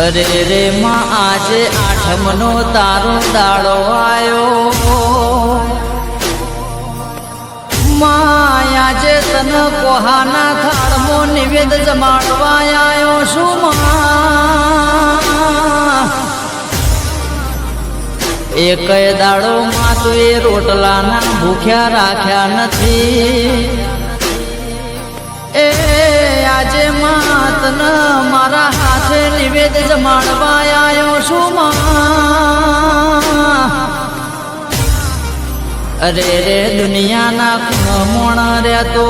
અરે રે, માં આજે આઠમનો તારો દાડો આયો. માં આજે તન કોહાના થાળમો નિવેદ જમાડવા આવ્યો છું, માં. એકય દાડો માં તો એ રોટલાના ભૂખ્યા રાખ્યા નથી. હાથે નિવેદ જમાડવા આવ્યો છું અરે રે દુનિયાના ખૂણ રહેતો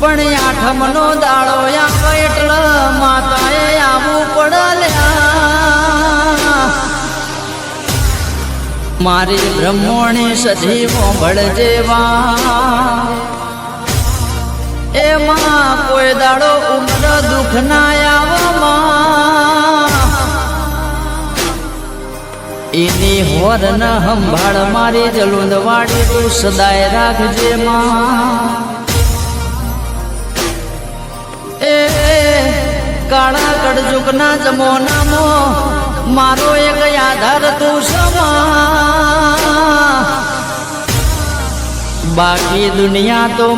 પણ આઠમનો દાડો આવે એટલે માતાએ આવવું પડલ્યા. મારી બ્રહ્મોણી સજીવો ભળજેવા કોઈ દાડો ઉમર દુઃખ ના એની હોર ન સંભાળ, મારી જલુંદ વાડી તું સદાય રાખજે માં. એ, કાળા કડજુકના જમોનામાં, મારો એક આધાર તું સમા. બાકી દુનિયા તો